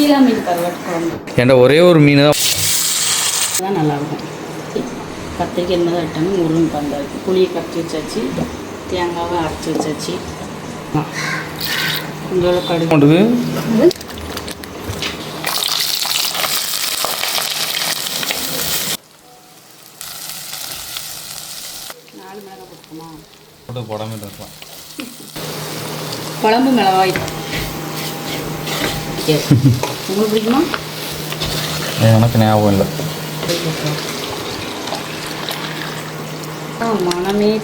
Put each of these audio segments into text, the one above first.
சீலா மீன் கருவாட்டு குழம்பு. ஏன்டா ஒரே ஒரு மீன் தான். தான் நல்லாயிருக்கும். கத்திரிக்காய் என்ன வெட்டணும் முருங்கை பந்தாச்சு புளியை கரைச்சி வச்சாச்சு. தேங்காவை அரைச்சி வச்சாச்சு. ஆ. கொஞ்சோண்டு கடுகு. நாலு மிளகாய் போட்டுக்கோமா போட்டு போடாமல் இருக்கலாம் குழம்பு மிளகாய். Yes. உங்களுக்கு பிடிக்குமா? எனக்கு ஞாபகம் இல்லை. மனமே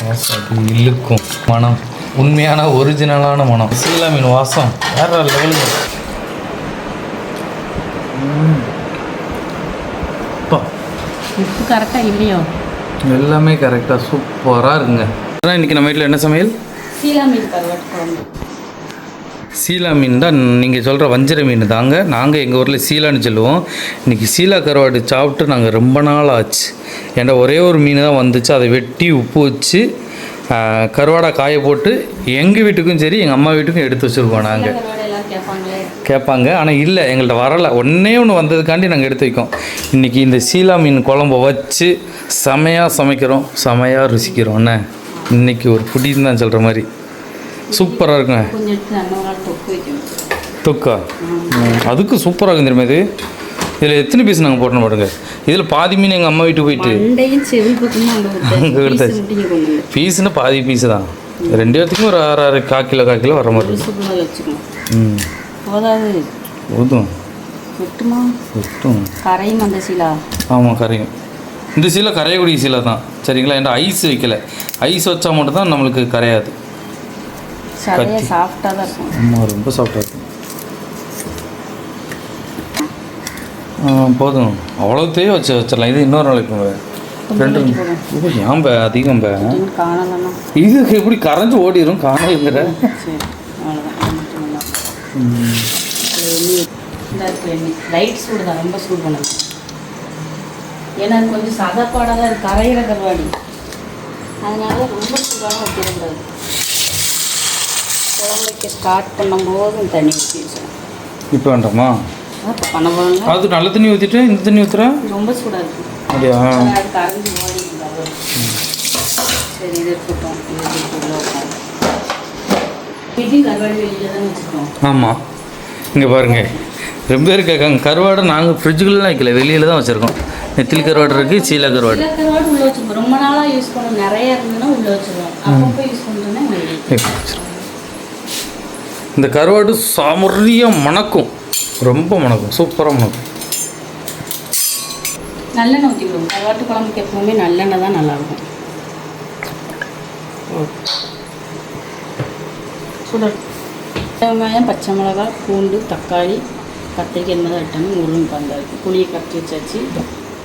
வாசம் இழுக்கும். மனம். உண்மையான ஒரிஜினலான மனம். சீலா மீன் வாசம். வேற. அப்பா உப்பு கரெக்டாக இல்லையோ? எல்லாமே கரெக்டாக சூப்பராக இருக்குங்க. அதான் இன்றைக்கி நம்ம வீட்டில் என்ன சமையல்? சீலா மீன் கருவாட்டு குழம்பு. சீலா மீன் தான் நீங்கள் சொல்கிற வஞ்சிர மீன் தாங்க. நாங்கள் எங்கள் ஊரில் சீலான்னு சொல்லுவோம். இன்றைக்கி சீலா கருவாடு சாப்பிட்டு நாங்கள் ரொம்ப நாள் ஆச்சு. ஏன்டா ஒரே ஒரு மீன் தான் வந்துச்சு. அதை வெட்டி உப்பு வச்சு கருவாடை காய போட்டு எங்கள் வீட்டுக்கும் சரி எங்கள் அம்மா வீட்டுக்கும் எடுத்து வச்சுருக்கோம் நாங்கள் கேட்பாங்க. ஆனால் இல்லை எங்கள்கிட்ட வரலை. ஒன்றே ஒன்று வந்ததுக்காண்டி நாங்கள் எடுத்து வைக்கோம். இன்றைக்கி இந்த சீலா மீன் குழம்ப வச்சு செமையாக சமைக்கிறோம். செமையாக ருசிக்கிறோம். என்ன? இன்றைக்கி ஒரு புடின்னு தான் சொல்கிற மாதிரி. சூப்பராக இருக்குங்க. தொக்கு அதுக்கு சூப்பராக இருக்கும் தெரியுமா இது? இதில் எத்தனை பீஸ் நாங்கள் போட்டோம் பாருங்க. இதில் பாதி மீன் எங்கள் அம்மா வீட்டுக்கு போயிட்டு. மண்டையும் செவி பக்கமும் அங்கே அங்க விட்டாச்சு விட்டாச்சு. பீஸ் மட்டும் இங்கே கொண்டு வந்து பீஸுன்னு பாதி பீஸு தான். ரெண்டு பேர்த்துக்கும் ஒரு ஆறு ஆறு கால் கிலோ கால் கிலோ வர மாதிரி இருக்கும் ம். ஊதும் விட்டுமா? விட்டும். கரையும் அந்த சீலா. ஆமாம் கரையும். இந்த சீலை கரையக்கூடிய சீலை தான். சரிங்களா? ஏன்டா ஐஸ் வைக்கல. ஐஸ் வச்சா மட்டும் தான் நம்மளுக்கு கரையாது. சாஃப்டாக தான் இருக்கும். ஆமாம் ரொம்ப சாஃப்டாக இருக்கும். போதும். அவ்வளோத்தையும் வச்சு வச்சிடலாம். இது இன்னொரு நாளைக்கு ரெண்டு ஏன் பே அதிகம் பே? இதுக்கு எப்படி கரைஞ்சு ஓடிடும் காணலைங்கிற லைட் சூடு தான் ரொம்ப சூடு பண்ணணும் ஏன்னா கொஞ்சம் சதப்பாடாக தான் கரையிற கருவாடி. அதனால ரொம்ப சூடாக வைக்கக்கூடாது. குழம்பு வைக்க ஸ்டார்ட் பண்ணும்போது தண்ணி ஊற்றி இப்போ வேண்டாமா? அது நல்ல தண்ணி ஊற்றிட்டு இந்த தண்ணி ஊற்றுறேன் ரொம்ப சூடாக இருக்கு. அப்படியா? சரி இது இருக்கட்டும் இது ஆமாம் இங்கே பாருங்க. ரொம்ப பேர் கேட்காங்க. கருவாடை நாங்கள் ஃப்ரிட்ஜுக்குள்ளலாம் வைக்கல. வெளியில் தான் வச்சுருக்கோம். நெத்திலி கருவாடு இருக்குது சீலா கருவாடு. ரொம்ப நாளாக யூஸ் பண்ண நிறைய இருந்ததுன்னா உள்ள வச்சுருவோம் அப்பப்போ யூஸ் பண்ணுறோன்னா வெளியே இந்த கருவாடு சாமரியாக மணக்கும். ரொம்ப மணக்கும். சூப்பராக மணக்கும். நல்லெண்ணெய் ஊற்றி விடுவோம் கருவாட்டு குழம்புக்கு எப்பவுமே நல்லெண்ணெய் தான் நல்லாயிருக்கும். சுடர் வெங்காயம் பச்சை மிளகாய் பூண்டு தக்காளி கத்திரிக்காய் என்ன தான் வெட்டணும் முருங்கை பந்தாச்சு புளியை கரைச்சி வச்சாச்சு.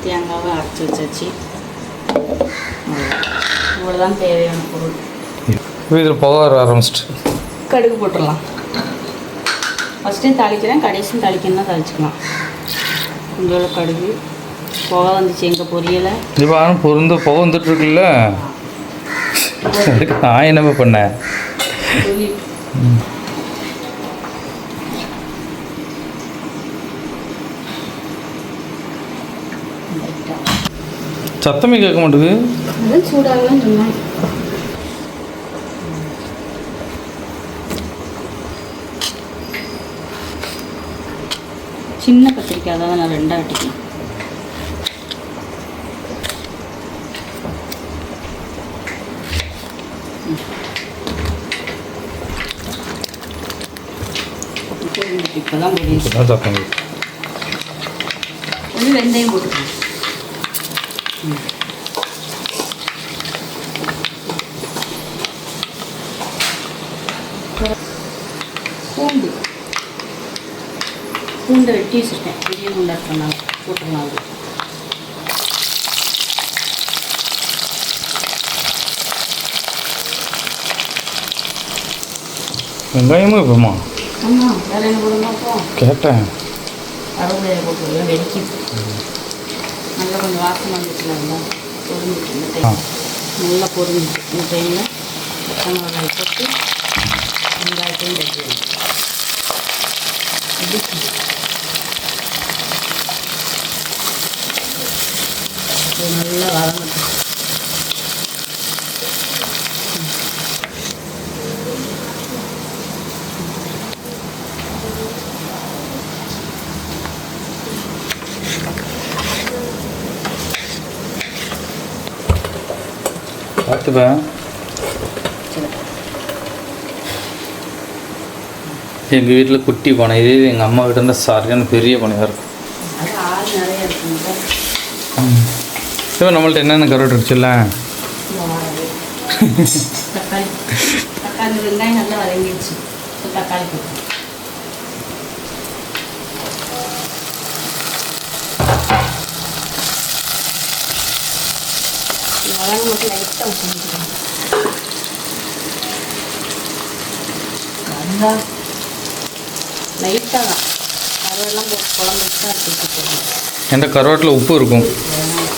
தேங்காவை அரைச்சி வச்சாச்சு. இவ்வளோதான் தேவையான பொருள். இதில் புகை வர ஆரம்பிச்சிட்டு. கடுகு போட்டுடலாம். ஃபஸ்ட்டையும் தாளிக்கிறேன் கடைசியும் தாளிக்கணும்னா தாளிச்சுக்கலாம். கொஞ்சோண்டு கடுகு புகை வந்துச்சு எங்கள் பொரியலை? இப்போ ஆனால் பொருந்து புகை வந்துட்டு இருக்குல்ல அதுக்கு நான் என்னமே பண்ணேன். சத்தமே கேட்க மாட்டேங்குது. சூடாகலாம் சொன்னேன் சின்ன கத்திரிக்காய் தான் நான் ரெண்டாக வெட்டிக்கலாம் இப்போ தான். கொஞ்சம் வெந்தயம் போட்டுக்கலாம் பூண்டு பூண்டை வெட்டி வச்சுருக்கேன். பெரிய பூண்டா இருக்கனால போட்டுக்கலாம் அது. வெங்காயமும் இப்போமா ஆமாம் வேறு என்ன போடுமா கேட்டேன். கருவேப்பிலையை போட்டு வெடிக்குது நல்லா கொஞ்சம் வாசனை வந்துச்சுல இருந்தால் பொரிஞ்சிச்சு இந்த டைம் நல்லா பொரிஞ்சிச்சு. இந்த டைமில் பச்சை மிளகாய் போட்டு வெங்காயத்தையும் இது நல்லா வதங்கட்டும். பார்த்துப்பேன் சரி எங்கள் வீட்டில் குட்டி பானை இதே எங்கள் அம்மா கிட்ட இருந்தால் சரியான பெரிய பானையாக இருக்கும் அது ஆள் நிறைய இருக்குங்க இப்போ நம்மள்ட்ட என்னென்ன கருவாட்டு இருக்குல்ல தக்காளி தக்காளி வெங்காயம் நல்லா வதங்கிடுச்சு. இப்போ தக்காளி போட்டு. வதங்க மட்டும் லைட்டாக ஊற்றிக்கலாம் வந்தா லைட்டாக தான். கருவெல்லாம் போட்டு குழம்பு வச்சு தான் எடுத்து வச்சுக்கணும் எந்த கருவாட்டில் உப்பு இருக்கும் இந்த இதில் ஊற்றிக்கலாம்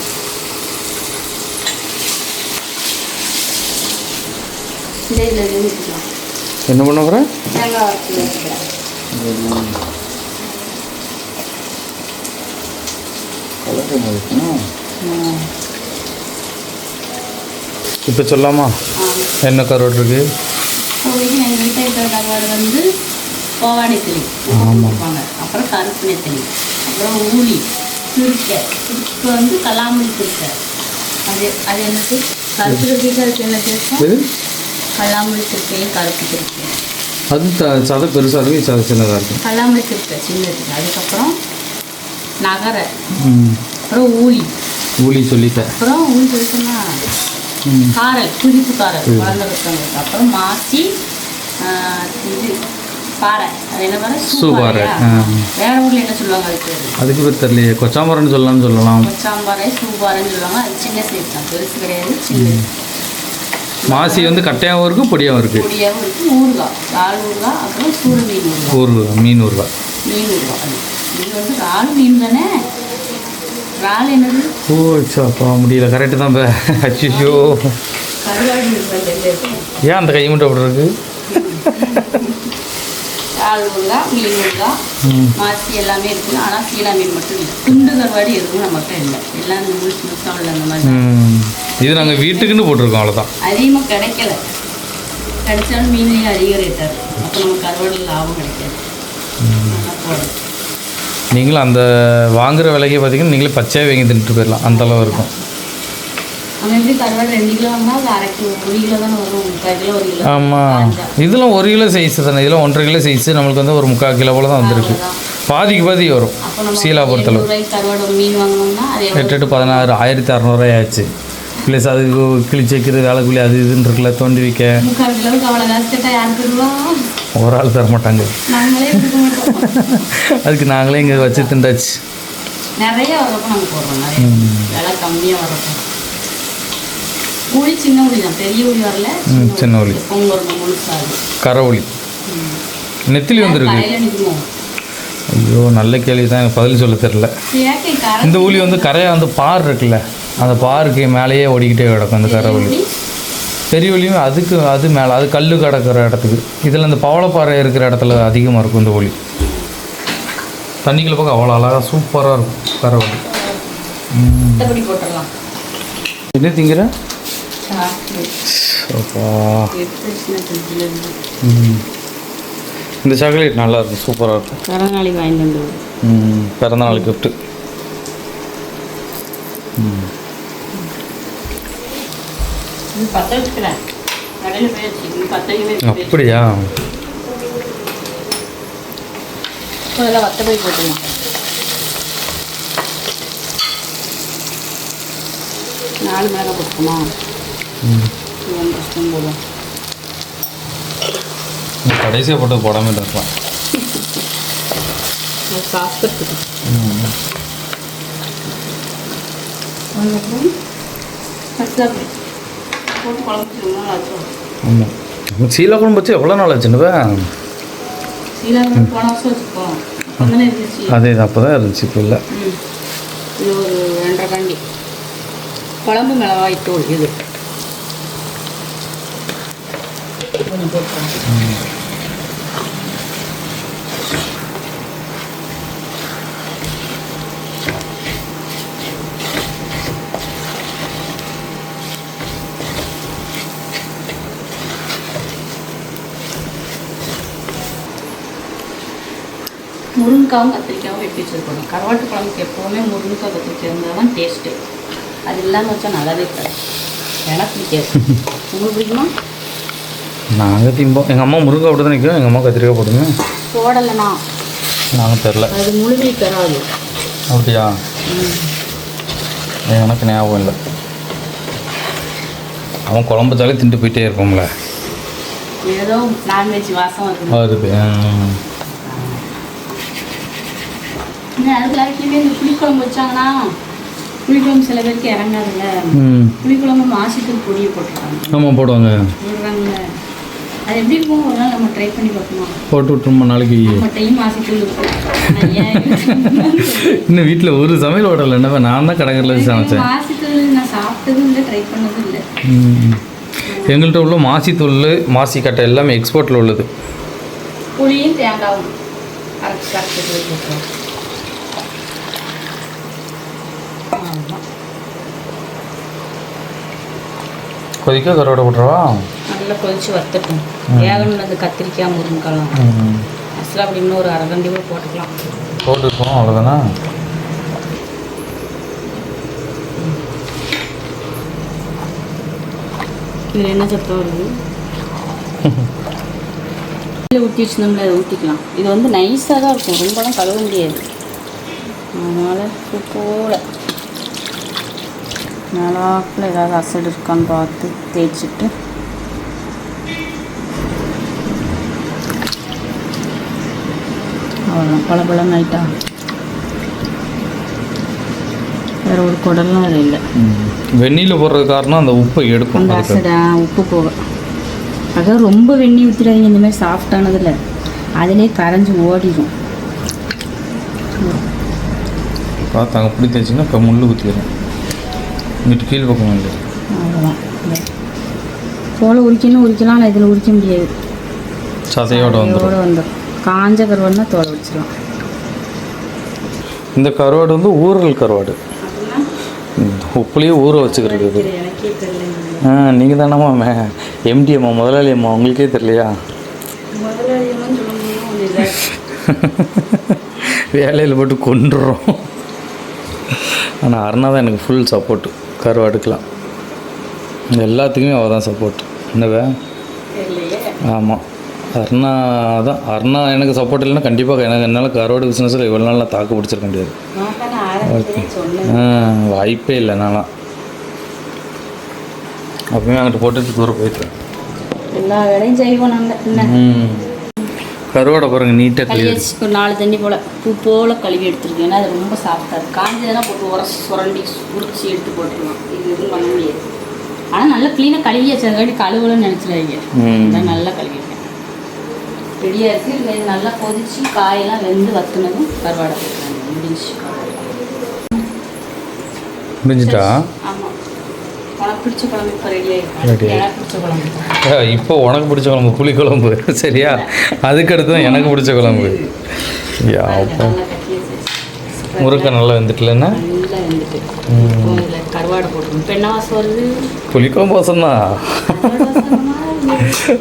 என்ன பண்ண ம். இப்போ சொல்லாமா? என்ன கருவாட்டு இருக்கு? கருவாடு வந்து கோவாடி தெளி கொடுப்பாங்க அப்புறம் கருப்பு நெத்தலி அப்புறம் ஊளி திருக்கை. இப்போ வந்து கல்லாமணி திருக்கை. அது அது என்னது? கருப்பு திருக்கைக்கு அதுக்கு கல்லாமணி திருக்கையும் கருப்பு திருக்கை அது சதை பெருசாக இருக்கும் சதை சின்னதாக இருக்கும். கல்லாமணி திருக்கை சின்னது. அதுக்கப்புறம் நகரை. அப்புறம் ஊளி ஊழி சொல்லிட்டேன் அப்புறம் ஊளி சொல்லிட்டோம்னா காரல் புளிப்பு காரல் குழந்தை பசங்களுக்கு அப்புறம் மாசி இது பாறை. அது என்ன பாறை? சூப்பாறை. வேற ஊர்ல என்ன சொல்லுவாங்க அதுக்கு? அதுக்கு பேர் தெரியலையே. சொல்லலாம்னு சொல்லலாம். கொச்சாம்பாறை சூப்பாறைன்னு சொல்லுவாங்க. அது சின்ன சைஸ் தான். பெருசு கிடையாது சின்ன மாசி வந்து கட்டையாகவும் இருக்குது பொடியாகவும் இருக்குது பொடியாகவும் ஊறுகாய். ஊறுகாய் அப்புறம் மீன் ஊறுகாய். மீன் ஊறுகாய். மீன் ஊறுகாய். அது. இது வந்து இறால் மீன் தானே? இறால் என்னது? ஓ சாப்பா முடியல. கரெக்டு தான் இப்போ அச்சிஷோ ஏன் அந்த கை மட்டும் அப்படி இருக்கு? இறால் ஊறுகாய் மீன் ஊறுகாய் ம். மாசி எல்லாமே இருக்குது ஆனால் சீலா மீன் மட்டும் இல்லை. துண்டு கருவாடு எதுவும் நம்மகிட்ட இல்லை. எல்லாம் இந்த முழுசு முழுசாக உள்ள அந்த மாதிரி. இது நாங்கள் வீட்டுக்குன்னு போட்டிருக்கோம் அவ்வளோதான் அதிகமாக கிடைக்கல. கிடைச்சாலும் மீன்லேயும் அதிக ரேட்டாக இருக்கும் அப்போ நம்ம கருவாடு லாபம் கிடைக்காது. நீங்களும் அந்த வாங்குற விலைக்கு பார்த்தீங்கன்னா நீங்களே பச்சையாக வாங்கி தின்ட்டு போயிடலாம் அந்த அளவு இருக்கும். ஆமாம் இதெல்லாம் ஒரு கிலோ சைஸ் தானே. இதெல்லாம் ஒன்றரை கிலோ சைஸ் நம்மளுக்கு வந்து ஒரு முக்கால் கிலோ போல தான் வந்திருக்கு. பாதிக்கு பாதி வரும். சீலா பொறுத்தளவு எட்டு எட்டு பதினாறு ஆயிரத்தி அறநூறுவாய் ஆச்சு. ப்ளஸ் அது கிழிச்சு வைக்கிறது வேலைக்குள்ளி அது இதுன்னு இருக்குல்ல தோண்டி வைக்க. ஒரு ஆள் தர மாட்டாங்க. அதுக்கு நாங்களே இங்கே வச்சு திண்டாச்சு. நிறைய வரப்போ நாங்கள் போடுறோம் விலை கம்மியாக வரப்போ ஊழி சின்ன ஊழி தான். பெரிய ஊழி வரல சின்ன வரணும் முழுசாது. கரவொளி நெத்திலி வந்துருக்கு. ஐயோ நல்ல கேள்வி தான். எனக்கு பதில் சொல்ல தெரில கரை இந்த ஊழி வந்து கரையை வந்து பார் இருக்குல்ல. அந்த பாருக்கு மேலேயே ஓடிக்கிட்டே கிடக்கும் அந்த கரவொலி பெரிய ஒலியும் அதுக்கு அது மேலே அது கல் கிடக்கிற இடத்துக்கு. இதில் இந்த பவளப்பாறை இருக்கிற இடத்துல அதிகமாக இருக்கும் இந்த ஒலி தண்ணிக்குள்ள பார்க்க அவ்வளோ அழகாக சூப்பராக இருக்கும் கரவொலி மற்றபடி போட்டுடலாம். என்ன திங்கிற? இந்த சாக்லேட் நல்லா இருக்கும் சூப்பராக இருக்கும். பிறந்த நாளைக்கு வாங்கிட்டு வந்து விடு. ம், பிறந்த நாள் கிஃப்ட்டு அப்படியா? அதில் வத்த போய் போட்டுடலாம் நாலு மிளகாய் போட்டுக்கணுமா ஒன்றரை ஸ்பூன் போடுவோம் கடைசியாக போட்டு போடாமல் இருக்கலாம் அது சாப்பிட்றதுக்கு ஆமாம் சீலா குழம்பு வச்சு எவ்வளோ நாள் ஆச்சுன்னுவே வருஷம் வச்சுருக்கோம். அப்போ அதே தான் இருந்துச்சு. இப்போ இல்லை. இது ஒரு ரெண்டரை கண்டி. குழம்பு மிளகாய் தூள் இது. கொஞ்சம் போட்டுக்கணும் முருங்கைக்காவும் கத்திரிக்காவும் வெட்டி வச்சுருக்கணும். கருவாட்டு குழம்புக்கு எப்போவுமே முருங்கைக்காய் கத்திரிக்காய் இருந்தால் தான் டேஸ்ட்டு அது இல்லாமல் வச்சா நல்லாவே இருக்காது. எனக்கு டேஸ்ட் உங்களுக்கு பிடிக்குமா? நாங்கள் திம்போம். எங்கள் அம்மா முருங்கை போட்டு தான் நிற்கும் எங்கள் அம்மா கத்திரிக்காய் போடுங்க போடலைண்ணா நாங்கள் தெரில அது முழுமை பெறாது அப்படியா? எனக்கு ஞாபகம் இல்லை. அவன் குழம்பு வச்சாலே திண்டு போயிட்டே இருப்போம்ல. ஏதோ நான்வெஜ் வாசம் வருது. அதுக்கு எல்லாருக்குமே இந்த புளிக்குழம்பு வச்சாங்கன்னா புளிக்குழம்பு சில பேருக்கு இறங்காதுல்ல. புளிக்குழம்பு மாசித்தூள் பொடியை போட்டுருக்காங்க ஆமாம் போடுவாங்க. அது எப்படி நாள் நம்ம ட்ரை பண்ணி பார்க்கணும் போட்டு விட்டுருமா நாளைக்கு? ஏன் இன்னும் வீட்டில் ஒரு சமையல் ஓடலை என்ன நான் தான் கடைகளில் சமைச்சேன். மாசித்தூள் நான் சாப்பிட்டதும் இல்லை ட்ரை பண்ணதும் இல்லை. எங்கள்கிட்ட உள்ள மாசித்தூள் மாசி கட்டை எல்லாமே எக்ஸ்போர்ட்டில் உள்ளது. புளியும் அவ்வளோதான் கொதிக்க கருவாடை போட்டுருவா நல்லா கொதிச்சு வறுத்துட்டோம். அந்த கத்திரிக்காய் முருங்கைக்காலாம் அசலாக அப்படி இன்னும் ஒரு அரை கண்டி கூட போட்டுக்கலாம். போட்டுருக்கோம் அவ்வளோதானா இதில் என்ன சத்தம் வருது? ஊற்றி வச்சுருந்தோம்ல அதை ஊற்றிக்கலாம் இது வந்து நைஸாக தான் இருக்கும். ரொம்பலாம் கழுவ முடியாது. அதனால் போல். நல்லாப்பில் ஏதாவது அசடு இருக்கான்னு பார்த்து தேய்ச்சிட்டு அவ்வளோதான் பல பழம் ஆயிட்டா வேறு ஒரு குடல்லாம் அது இல்லை. வெந்நீரில் போடுறது காரணம் அந்த உப்பை எடுக்கும். அந்த அசடா உப்பு போக. அதான் ரொம்ப வெண்ணி ஊற்றிடாதீங்க இந்த மாதிரி சாஃப்டானதில் அதிலே கரைஞ்சி ஓடிடும் பார்த்தாங்க பிடி தேய்ச்சிங்கன்னா இப்போ முள் ஊற்றிடும் இங்கிட்டு கீழ் பக்கம் இல்லை அவ்வளோதான் தோலை உரிக்கணும் உரிக்கலாம் ஆனால் இதில் உரிக்க முடியாது. சதையோடு வந்துடும் காஞ்ச கருவாடுனா தோலை உரிச்சிடலாம் இந்த கருவாடு வந்து ஊறல் கருவாடு. உப்புலேயே ஊற வச்சுக்கிறது ஆ நீங்கள் தானம்மா மே எம்டி அம்மா முதலாளி அம்மா உங்களுக்கே தெரியலையா? வேலையில் போட்டு கொண்டுறோம் ஆனால் அருணா தான் எனக்கு ஃபுல் சப்போர்ட்டு கருவாடுக்கெலாம் எல்லாத்துக்குமே அவள் தான் சப்போர்ட் என்னவே? ஆமாம் அருணா தான். அருணா எனக்கு சப்போர்ட் இல்லைன்னா கண்டிப்பாக எனக்கு என்னால் கருவாடு பிஸ்னஸில் இவ்வளோ நாள் தாக்கு பிடிச்சிருக்க முடியாது. வாய்ப்பே இல்லை நான்லாம் அப்பவுமே அங்கிட்டு போட்டுட்டு தூரம் போயிட்டேன். எல்லா வேலையும் செய்வோம் நாங்கள் கருவாடை பாருங்க நீட்டாக கழுவி நாலு தண்ணி போல் பூ போல் கழுவி எடுத்துருக்கேன். ஏன்னா அது ரொம்ப சாஃப்டாக இருக்குது காஞ்சதுனா போட்டு உரசி சுரண்டி உரிச்சி எடுத்து போட்டுருலாம் இது எதுவும் பண்ண முடியாது. ஆனால் நல்லா க்ளீனாக கழுவி வச்சதுக்காட்டி கழுவலன்னு அதான் நல்லா கழுவிட்டேன் ரெடியாக இருக்குது இது நல்லா கொதிச்சு காயெல்லாம் வெந்து வத்துனதும் கருவாடை போட்டுருவாங்க முடிஞ்சு முடிஞ்சிட்டா? ஆமாம் உனக்கு பிடிச்ச குழம்பு இப்போ ரெடி Ready ஆகிடும் எனக்கு பிடிச்ச குழம்பு. ஆ, இப்போ உனக்கு பிடிச்ச குழம்பு புளி குழம்பு. சரியா? அதுக்கடுத்து தான் எனக்கு பிடிச்ச குழம்பு. முருக்கை நல்லா வந்துட்டுலன்னா நல்லா வெந்துட்டு. கருவாடை போட்டுருவோம் என்ன வாசம் வருது.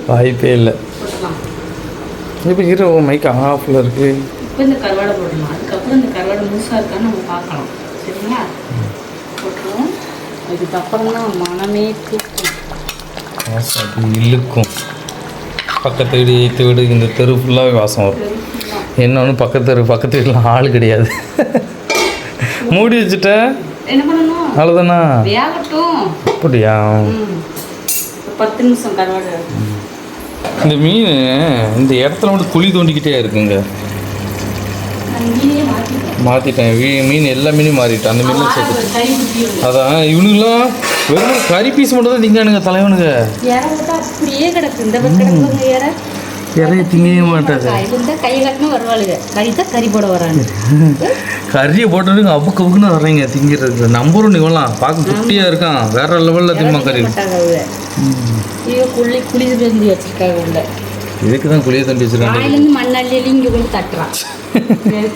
வாய்ப்பே இல்லை. இப்போ ஹீரோ மைக் ஆஃபில் இருக்குது இப்போ இந்த கருவாடை போடலாம் அதுக்கப்புறம் இந்த கருவாடை முழுசாக இருக்கான்னு நம்ம பார்க்கலாம். சரிங்களா? போட்டுருவோம். இதுக்கப்புறம் தான் மனமே வாசம் இழுக்கும். பக்கத்து வீடு எய்த்து வீடு இந்த தெரு ஃபுல்லாகவே வாசம் வரும். இன்னொன்று பக்கத்து தெரு பக்கத்து வீட்டில் ஆள் கிடையாது. மூடி வச்சுட்டேன் என்ன பண்ணணும்? அவ்வளோதானா அப்படியா? பத்து நிமிஷம் கருவாடு. இந்த மீன் இந்த இடத்துல மட்டும் குழி தோண்டிக்கிட்டே இருக்குங்க. மாற்றிட்டேன் மீன் எல்லா மீனையும் மாறிட்டேன். அந்த மீன்லாம் சேர்த்து அதான் இவனுங்களாம் வெறும் கறி பீஸ் மட்டும் தான் திங்கானுங்க தலைவனுங்க. இறைய திங்கவே வருவாளுங்க. கறி போட வராங்க. கறியை போட்டுருங்க அப்புக்கு அப்புக்குன்னு வர்றீங்க திங்கிறதுக்கு. நம்பரும் இவெல்லாம் பார்க்க குட்டியாக இருக்கான். வேற லெவலில் திம்மா கறி மாட்டாங்க குள்ளி குளிச்சுட்டு வந்து வச்சிருக்காங்க உள்ள இதுக்கு தான் குளிய தம்பி வச்சிருக்காங்க. மண்ணள்ளி இங்கே கொண்டு தட்டுறான்.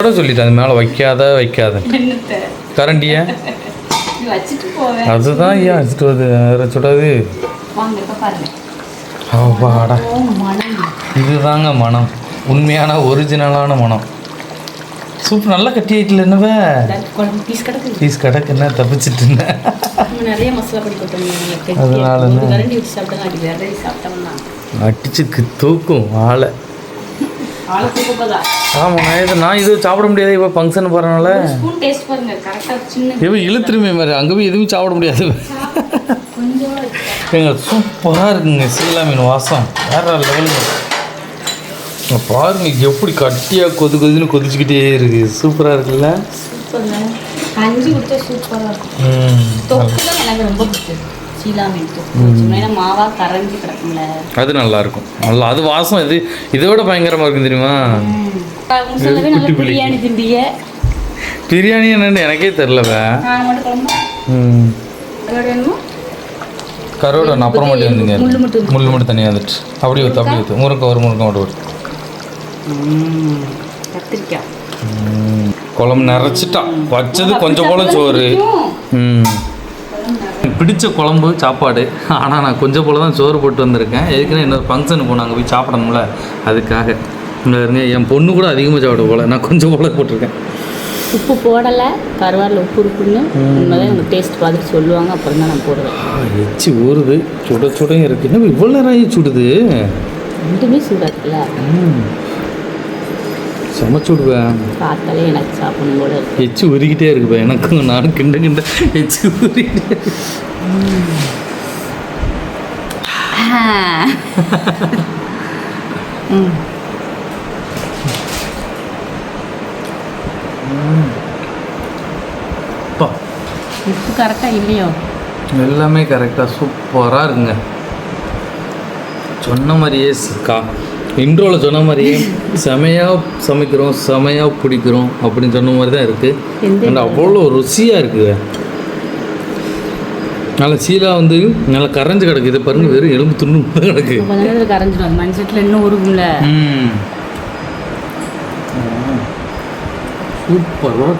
கூட சொல்லிட்டேன் அது மேலே வைக்காத வைக்காத. கரண்டியை? நீ வச்சுட்டு போவேன் அதுதான் வருது வேற சுடாது. மனம் இதுதாங்க மனம். உண்மையான ஒரிஜினலான மனம். சூப்பர் நல்லா கட்டி ஆயிட்டில் என்னவே? பீஸ் கிடக்கு என்ன தப்பிச்சிட்டு இருந்தேன் நிறைய மசாலா பொடி கொட்டணும் அதனால ஒரு என்ன? கரண்டி வச்சு சாப்பிட்டா அடி வேற சாப்பிட்டோம்னா அடிச்சுக்கு தூக்கும் ஆளை. நான் இது நான் இது சாப்பிட முடியாது. இப்போ ஃபங்க்ஷன் போகிறனால இவன் இழுத்துருமே மாதிரி. அங்கே போய் எதுவும் சாப்பிட முடியாது. எங்க சூப்பராக இருக்குங்க சீலா மீன் வாசம் வேற லெவலுங்க பாருங்க எப்படி கட்டியாக கொது கொதுன்னு கொதிச்சுக்கிட்டே இருக்கு. சூப்பராக இருக்குல்ல கொடுத்தா சூப்பராக இருக்கும் எனக்கு ரொம்ப பிடிச்சது மாவா கரைஞ்சி கிடக்கும்ல. அது நல்லா இருக்கும் நல்லா அது வாசம் இது இதோட பயங்கரமாக இருக்கும் தெரியுமா. பிரியாணி திம்பிய. பிரியாணி என்னன்னு எனக்கே தெரிலவ நான் மட்டும் குழம்பு ம் அதோட வேணுமா கரோட நான் அப்புறம் மட்டும் வந்துங்க முள்ளு மட்டும் தனியாக வந்துட்டு அப்படி ஊற்று அப்படி ஊற்று முருங்கை ஒரு முருங்கை மட்டும் ஊற்று கத்திரிக்காய். குழம்பு நிறச்சிட்டா. வச்சது கொஞ்சம் போல சோறு. ம். பிடிச்ச குழம்பு சாப்பாடு. ஆனால் நான் கொஞ்சம் போல தான் சோறு போட்டு வந்திருக்கேன். எதுக்குன்னா இன்னொரு ஃபங்க்ஷனுக்கு போகணும் அங்கே போய் சாப்பிடணும்ல. அதுக்காக. இங்க இருங்க என் பொண்ணு கூட அதிகமாக சாப்பிட போல. நான் கொஞ்சம் போல போட்டிருக்கேன். உப்பு போடலை கருவாடில் உப்பு இருக்குன்னு. உண்மைதான் எனக்கு டேஸ்ட் பார்த்துட்டு சொல்லுவாங்க அப்புறம் தான் நான் போடுவேன். எச்சி ஊறுது. சுட சுடையும் இருக்கு. என்ன இவ்வளோ நேரம் சுடுது? ரெண்டுமே சூடாக இருக்குல்ல ம். சமைச்சு விடுவேன் பார்த்தாலே எனக்கு சாப்பிடணும் போல எச்சி உருகிட்டே இருக்குப்பா எனக்கும் நானும் கிண்ட கிண்ட எச்சி உருகிட்டே. ம். அப்பா உப்பு கரெக்டாக இல்லையோ? எல்லாமே கரெக்டாக சூப்பராக இருக்குங்க. சொன்ன மாதிரியே கா இன்ட்ரோவில் சொன்ன மாதிரியே செமையாக சமைக்கிறோம் செமையாக பிடிக்கிறோம் அப்படின்னு சொன்ன மாதிரி தான் இருக்குது அண்ட் அவ்வளோ ருசியாக இருக்குங்க. நல்லா சீலா வந்து நல்லா கரைஞ்சு கிடக்கு. இதை பாருங்க வெறும் எலும்பு துண்ணு கிடக்கு. கரைஞ்சிடும் அந்த மண்சட்டில் இன்னும் உருகும்ல ம் சூப்பராக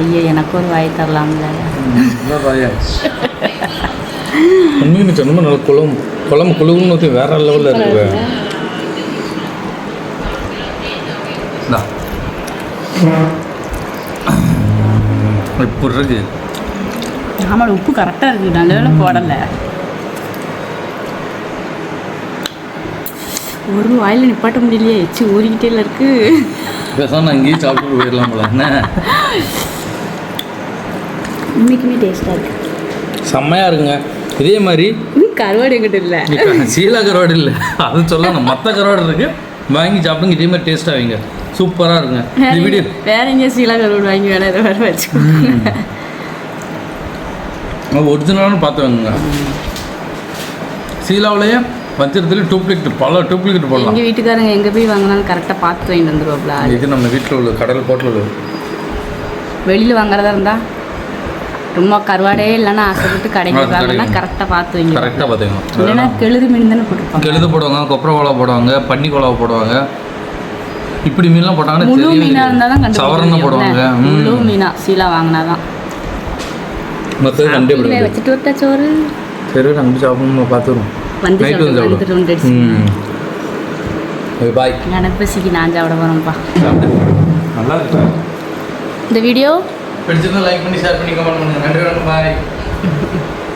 ஐயோ எனக்கு ஒரு வாய் தரலாம்ல. உண்மையுமே சொன்னோம்னா நல்லா குழம்பு குழம்பு குழுவுன்னு வேற லெவலில் இருக்கு. இப்படி இருக்கு. ஆமாம் உப்பு கரெக்டாக இருக்குது நல்ல போடலை. ஒரு வாயில் நிப்பாட்ட முடியலையே. எச்சு ஊறிக்கிட்டே இருக்கு. பேசாம அங்கேயும் சாப்பிட்டு போயிடலாம் போல. என்ன? இன்னைக்குமே டேஸ்ட்டாக இருக்கு. செம்மையாக இருக்குங்க. இதே மாதிரி கருவாடு எங்கிட்ட இல்லை. சீலா கருவாடு இல்லை. அது சொல்லணும். மற்ற கருவாடு இருக்கு. வாங்கி சாப்பிடுங்க. இதே மாதிரி டேஸ்ட் ஆவீங்க சூப்பராக இருக்குங்க. இந்த வீடியோ வேற எங்கேயும் சீலா கருவாடு வாங்கி வேலை வேற வச்சுக்கோங்க ஒரிஜினலானு பார்த்து வாங்குங்க. சீலாவிலேயே வச்சிரத்துல டூப்ளிகேட் பல டூப்ளிகேட் போடலாம். எங்கள் வீட்டுக்காரங்க எங்கே போய் வாங்கினாலும் கரெக்டாக பார்த்து வாங்கிட்டு வந்துருவாப்ல? இது நம்ம வீட்டில் உள்ள கடல் போட்டில் உள்ளது வெளியில் வாங்குறதா இருந்தால் ரொம்ப கருவாடே இல்லைன்னா ஆசைப்பட்டு கடைக்கு வாங்கினா. கரெக்டாக பார்த்து வைங்க கரெக்டாக இல்லைன்னா பார்த்துக்கணும் கெளுது மீன் தானே போட்டிருப்பாங்க. கெழுது போடுவாங்க கொப்பரை கோலா போடுவாங்க பன்னி கோலா போடுவாங்க. இப்படி மீன்லாம் போட்டாங்கன்னா முழு மீனாக இருந்தால் தான். சவரன்னு போடுவாங்க. முழு மீனா சீலா வாங்கினாதான். மற்றது கண்டே போடுவாங்க வச்சுட்டு வரட்டா சோறு. சரி நாங்கள் சாப்பிடணும் பார்த்துருவோம் வந்து வந்துட்டு வந்துடுச்சு. பாய் எனக்கு பசிக்கு நான் சாப்பிட போகிறேன்ப்பா நல்லா இருக்கு? இந்த வீடியோ பிடிச்சிருந்தா லைக் பண்ணி ஷேர் பண்ணி கமெண்ட் பண்ணுங்க. நன்றி வணக்கம் பாய்